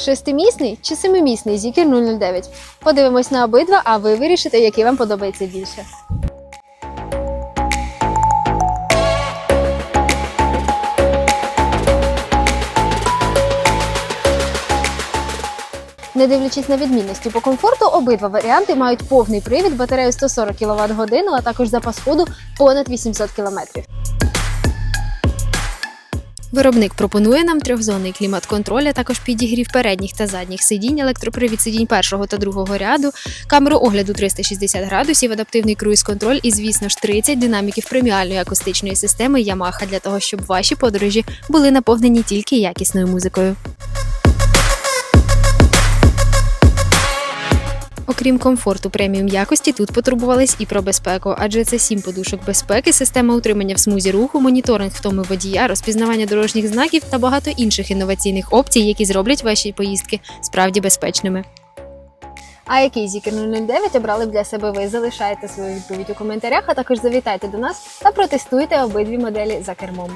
Шестимісний чи семимісний Зікер 009? Подивимось на обидва, а ви вирішите, який вам подобається більше. Не дивлячись на відмінності по комфорту, обидва варіанти мають повний привід, батарею 140 кВт годину, а також запас ходу понад 800 км. Виробник пропонує нам трьохзонний клімат-контроль, а також підігрів передніх та задніх сидінь, електропривід сидінь першого та другого ряду, камеру огляду 360 градусів, адаптивний круїз-контроль і, звісно ж, 30 динаміків преміальної акустичної системи Yamaha для того, щоб ваші подорожі були наповнені тільки якісною музикою. Окрім комфорту преміум якості, тут потурбувались і про безпеку, адже це сім подушок безпеки, система утримання в смузі руху, моніторинг втоми водія, розпізнавання дорожніх знаків та багато інших інноваційних опцій, які зроблять ваші поїздки справді безпечними. А який Zikr 009 обрали б для себе ви? Залишайте свою відповідь у коментарях, а також завітайте до нас та протестуйте обидві моделі за кермом.